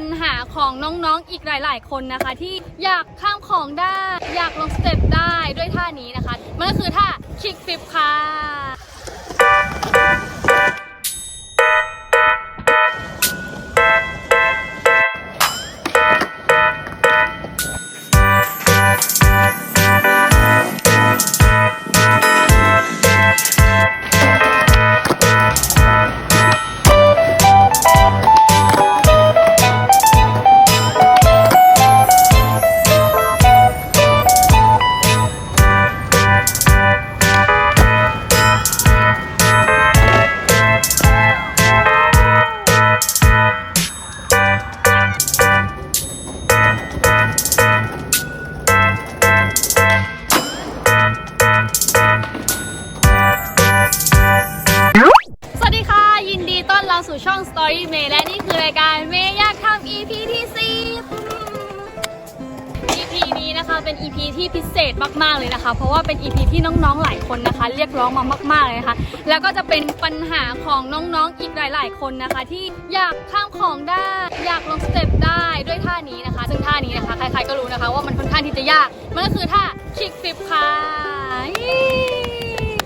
ปัญหาของน้องๆ อีกหลาย ๆ คนนะคะ ที่อยากข้ามของได้ อยากลงสเต็ปได้ด้วยท่านี้นะคะ มันก็คือท่าคิกฟิปค่ะ เป็น EP ที่พิเศษมากๆเลยนะคะ เพราะว่าเป็น EP ที่น้องๆหลายคนนะคะ เรียกร้องมามากๆเลยนะคะ แล้วก็จะเป็นปัญหาของน้องๆอีกหลาย ๆ คนนะคะ ที่อยากข้ามของได้ อยากลงสเต็ปได้ด้วยท่านี้นะคะ ซึ่งท่านี้นะคะใครๆก็รู้นะคะว่ามันค่อนข้างที่จะยากมันก็คือท่าคิกฟิปค่ะ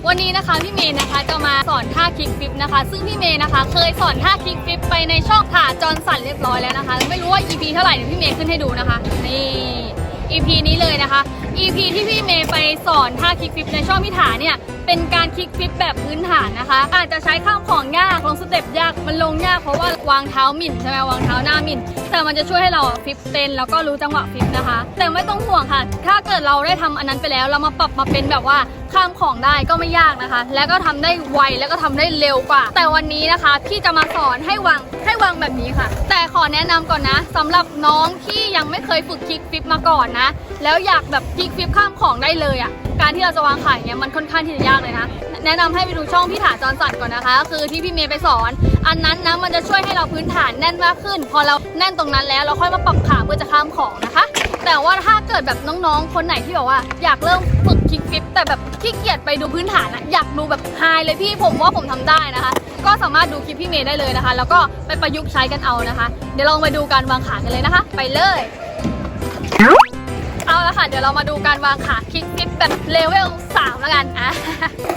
วันนี้นะคะพี่เมย์นะคะจะมาสอนท่าคิกฟิปนะคะ ซึ่งพี่เมย์นะคะ เคยสอนท่าคิกฟิปไปในช่องถ่าจอนสันเรียบร้อยแล้วนะคะ ไม่รู้ว่า EP เท่าไหร่เดี๋ยวพี่เมย์ขึ้นให้ดูนะคะนี่ EP นี้เลยนะคะ EP ที่พี่เมย์ไปสอนท่าคิกฟิปในช่องพี่ถาเนี่ยเป็นการคลิกฟิปแบบพื้นฐานนะคะ อาจจะใช้ข้ามของยากลงสเต็ปยากมันลงยากเพราะว่าวางเท้าหมิ่นใช่ไหมวางเท้าหน้าหมิ่น แต่มันจะช่วยให้เราฟิปเป็นแล้วก็รู้จังหวะฟิปนะคะ แต่ไม่ต้องห่วงค่ะ ถ้าเกิดเราได้ทำอันนั้นไปแล้วเรามาปรับมาเป็นแบบว่าข้ามของได้ก็ไม่ยากนะคะ แล้วก็ทำได้ไวแล้วก็ทำได้เร็วกว่า แต่วันนี้นะคะพี่จะมาสอนให้วางให้วางแบบนี้ค่ะ แต่ขอแนะนำก่อนนะสำหรับน้องที่ยังไม่เคยฝึกคลิกฟิปมาก่อนนะ แล้วอยากแบบคลิกฟิปข้ามของได้เลยอะ่ะการที่เราจะวางขาอย่างเงี้ยมันค่อนข้างที่จะยากเลยนะ แนะนำให้ไปดูช่องพี่ถาจรสันก่อนนะคะ คือที่พี่เมย์ไปสอน อันนั้นนะมันจะช่วยให้เราพื้นฐานแน่นมากขึ้น พอเราแน่นตรงนั้นแล้วเราค่อยมาปรับขาเพื่อจะข้ามของนะคะ แต่ว่าถ้าเกิดแบบน้องๆ คนไหนที่แบบว่า อยากเริ่มฝึกคิกฟิปแต่แบบขี้เกียจไปดูพื้นฐานอะอยากดูแบบไฮเลยพี่ผมว่าผมทำได้นะคะ ก็สามารถดูคลิปพี่เมย์ได้เลยนะคะ แล้วก็ไปประยุกต์ใช้กันเอานะคะ เดี๋ยวลองมาดูการวางขากันเลยนะคะ ไปเลย ละค่ะ เดี๋ยวเรามาดูการวางขาคิกฟิปแบบเลเวล3แล้วกันอะ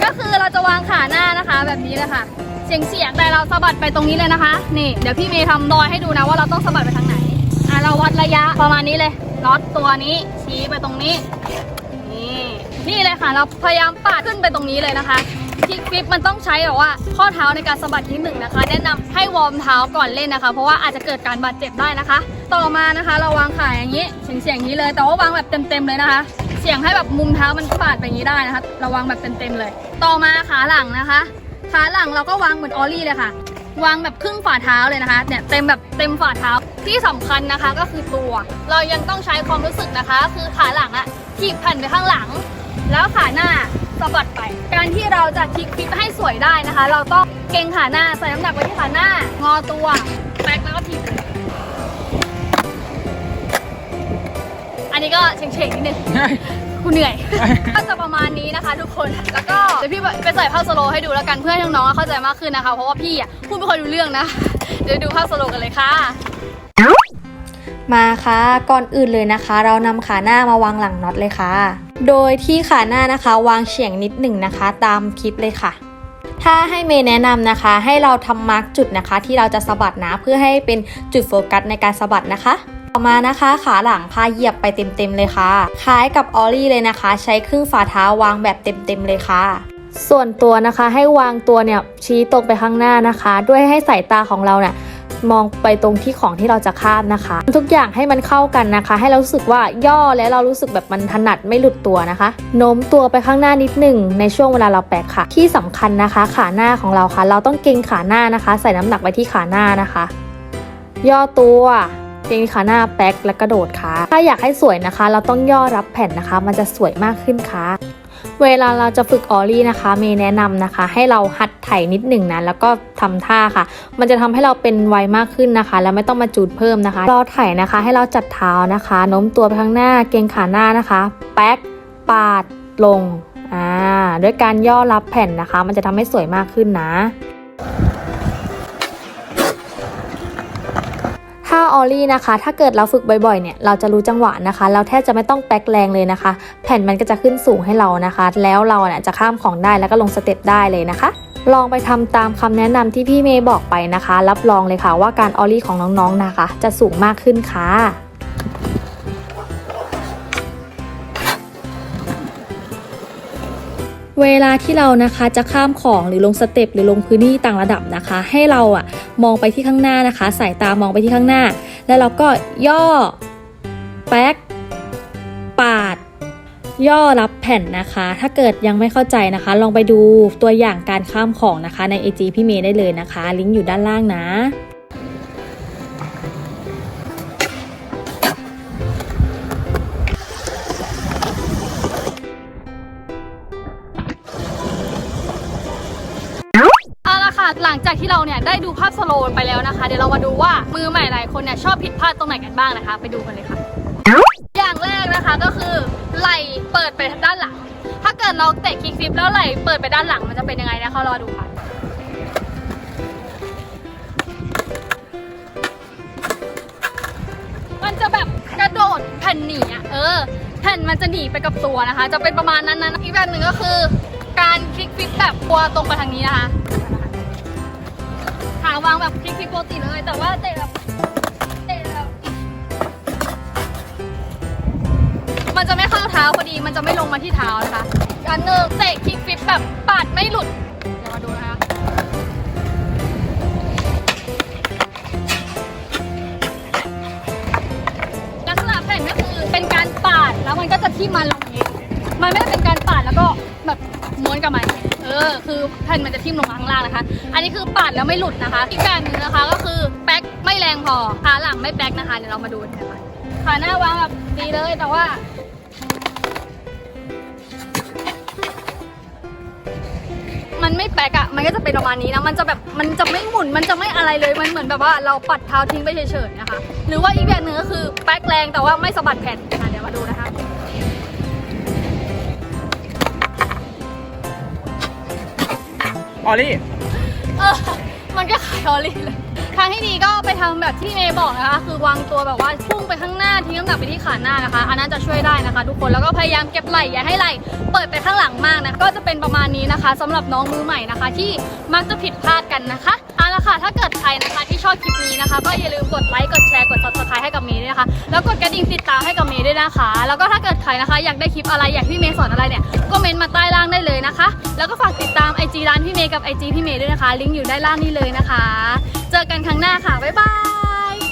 ก็คือเราจะวางขาหน้านะคะ แบบนี้เลยค่ะเสียงเสียงแต่เราสะบัดไปตรงนี้เลยนะคะ นี่ เดี๋ยวพี่เมย์ทำรอยให้ดูนะว่าเราต้องสะบัดไปทางไหนอะเราวัดระยะประมาณนี้เลยน็อตตัวนี้ชี้ไปตรงนี้ นี่นี่เลยค่ะ เราพยายามปาดขึ้นไปตรงนี้เลยนะคะ คิกฟิปมันต้องใช้แบบว่าข้อเท้าในการสะบัดนิดหนึ่งนะคะ แนะนำให้วอร์มเท้าก่อนเล่นนะคะ เพราะว่าอาจจะเกิดการบาดเจ็บได้นะคะ ต่อมานะคะ เราวางขาอย่างนี้เฉียงเฉียงๆนี้เลย แต่ว่าวางแบบเต็มๆเลยนะคะเฉียงให้แบบมุมเท้ามันปาดไปอย่างนี้ได้นะคะเราวางแบบเต็มๆเลย ต่อมาขาหลังนะคะ ขาหลังเราก็วางเหมือนออลลี่เลยค่ะ วางแบบครึ่งฝ่าเท้าเลยนะคะเนี่ยเต็มแบบเต็มฝ่าเท้าที่สำคัญนะคะก็คือตัว เรายังต้องใช้ความรู้สึกนะคะ คือขาหลังอะถีบแผ่นไปข้างหลัง แล้วขาหน้า สะบัดไป การที่เราจะคลิกฟิปให้สวยได้นะคะ เราต้องเกรงขาหน้าใส่น้ำหนักไว้ที่ขาหน้า งอตัวแบ็คแล้วก็ถีบเลยอันนี้ก็เฉงๆนิดนึง กูเหนื่อย ก็จะประมาณนี้นะคะ ทุกคน แล้วก็เดี๋ยวพี่ไปใส่ภาพสโลว์ให้ดูแล้วกันเพื่อให้น้องๆเข้าใจมากขึ้นนะคะ เพราะว่าพี่อะพูดไม่ค่อยรู้เรื่องนะ เดี๋ยวดูภาพสโลว์กันเลยค่ะ มาค่ะ ก่อนอื่นเลยนะคะ เรานำขาหน้ามาวางหลังน็อตเลยค่ะ โดยที่ขาหน้านะคะ วางเฉียงนิดหนึ่งนะคะ ตามคลิปเลยค่ะ ถ้าให้เมย์แนะนำนะคะ ให้เราทำมาร์กจุดนะคะ ที่เราจะสะบัดนะเพื่อให้เป็นจุดโฟกัสในการสะบัดนะคะต่อมานะคะขาหลังพาเหยียบไปเต็มๆเลยค่ะ คล้ายกับออลลี่เลยนะคะ ใช้ครึ่งฝ่าเท้าวางแบบเต็มๆเลยค่ะ ส่วนตัวนะคะให้วางตัวเนี่ยชี้ตรงไปข้างหน้านะคะ ด้วยให้สายตาของเราเนี่ย มองไปตรงที่ของที่เราจะข้ามนะคะ ทุกอย่างให้มันเข้ากันนะคะ ให้เรารู้สึกว่าย่อและเรารู้สึกแบบมันถนัดไม่หลุดตัวนะคะโน้มตัวไปข้างหน้านิดหนึ่งในช่วงเวลาเราแปะค่ะ ที่สำคัญนะคะ ขาหน้าของเราค่ะ เราต้องเกรงขาหน้านะคะ ใส่น้ำหนักไว้ที่ขาหน้านะคะ ย่อตัวเกรงขาหน้าแป๊กและกระโดดค่ะ ถ้าอยากให้สวยนะคะ เราต้องย่อรับแผ่นนะคะ มันจะสวยมากขึ้นค่ะ เวลาเราจะฝึกออลี่นะคะ เมย์แนะนำนะคะ ให้เราหัดไถนิดหนึ่งนะแล้วก็ทำท่าค่ะ มันจะทำให้เราเป็นไวมากขึ้นนะคะ แล้วไม่ต้องมาจูดเพิ่มนะคะรอไถนะคะ ให้เราจัดเท้านะคะ โน้มตัวไปข้างหน้าเกรงขาหน้านะคะ แป๊กปาดลงอ่าด้วยการย่อรับแผ่นนะคะ มันจะทำให้สวยมากขึ้นนะ ท่าออลลี่นะคะ ถ้าเกิดเราฝึกบ่อยๆ เนี่ย เราจะรู้จังหวะนะคะ เราแทบจะไม่ต้องแป๊กแรงเลยนะคะ แผ่นมันก็จะขึ้นสูงให้เรานะคะ แล้วเราเนี่ยจะข้ามของได้แล้วก็ลงสเต็ปได้เลยนะคะ ลองไปทำตามคำแนะนำที่พี่เมย์บอกไปนะคะ รับรองเลยค่ะว่าการออลลี่ของน้องๆนะคะ จะสูงมากขึ้นค่ะ เวลาที่เรานะคะจะข้ามของหรือลงสเต็ปหรือลงพื้นที่ต่างระดับนะคะ ให้เราอะมองไปที่ข้างหน้านะคะ สายตามองไปที่ข้างหน้า แล้วเราก็ย่อแป๊กปาด ย่อรับแผ่นนะคะ ถ้าเกิดยังไม่เข้าใจนะคะ ลองไปดูตัวอย่างการข้ามของนะคะใน IG พี่เมย์ได้เลยนะคะ ลิงก์อยู่ด้านล่างนะ หลังจากที่เราเนี่ยได้ดูภาพสโลว์ไปแล้วนะคะ เดี๋ยวเรามาดูว่ามือใหม่หลายคนเนี่ยชอบผิดพลาดตรงไหนกันบ้างนะคะ ไปดูกันเลยค่ะ อย่างแรกนะคะก็คือไหลเปิดไปด้านหลัง ถ้าเกิดเราเตะคิกฟลิปแล้วไหลเปิดไปด้านหลังมันจะเป็นยังไงนะคะรอดูค่ะมันจะแบบกระโดดแผ่นหนีอะเออแผ่นมันจะหนีไปกับตัวนะคะ จะเป็นประมาณนั้นนะอีกแบบหนึ่งก็คือ การคลิกฟิปแบบตัวตรงไปทางนี้นะคะ วางแบบคลิกฟิปปกติเลย แต่ว่าเตะแบบเตะแบบมันจะไม่เข้าเท้าพอดี มันจะไม่ลงมาที่เท้านะคะอันหนึ่งเตะคลิกฟิปแบบปาดไม่หลุด เดี๋ยวมาดูนะคะ ลักษณะแผ่นก็คือเป็นการปาดแล้วมันก็จะทิ่มมาลงอย่างนี้ มันไม่ได้เป็นการปาดแล้วก็แบบม้วนกลับมา เออคือแผ่นมันจะทิ่มลงมาข้างล่างนะคะ อันนี้คือปาดแล้วไม่หลุดนะคะ อีกแบบหนึงนะคะก็คือแป๊กไม่แรงพอขาหลังไม่แป๊กนะคะเดี๋ยวเรามาดูกันนะคะขาหน้าวางแบบดีเลยแต่ว่ามันไม่แป๊กอะมันก็จะเป็นประมาณนี้นะ มันจะแบบ มันจะไม่หมุน มันจะไม่อะไรเลย มันเหมือนแบบว่าเราปัดเท้าทิ้งไปเฉยๆนะคะ หรือว่าอีกแบบหนึ่งก็คือแป๊กแรงแต่ว่าไม่สะบัดแผ่นเดี๋ยวมาดูนะ ออลี่เออมันก็ขายออลี่เลยทางที่ดีก็ไปทำแบบที่เมย์บอกนะคะ คือวางตัวแบบว่าพุ่งไปข้างหน้าทิ้งน้ำหนักไปที่ขาหน้านะคะ อันนั้นจะช่วยได้นะคะ ทุกคนแล้วก็พยายามเก็บไหล่อย่าให้ไหล่เปิดไปข้างหลังมากนะก็จะเป็นประมาณนี้นะคะสำหรับน้องมือใหม่นะคะ ที่มักจะผิดพลาดกันนะคะเอาละค่ะถ้าเกิดใครนะคะที่ชอบคลิปนี้นะคะ ก็อย่าลืมกดไลค์กดแชร์กด subscribe เมย์ด้วยนะคะ แล้วกดกระดิ่งติดตามให้กับเมย์ด้วยนะคะ แล้วก็ถ้าเกิดใครนะคะ อยากได้คลิปอะไรอยากพี่เมย์สอนอะไรเนี่ยก็เมนมาใต้ล่างได้เลยนะคะ แล้วก็ฝากติดตามไอจีร้านพี่เมย์กับไอจีพี่เมย์ด้วยนะคะ ลิงก์อยู่ด้านล่างนี้เลยนะคะ เจอกันครั้งหน้าค่ะบ๊ายบาย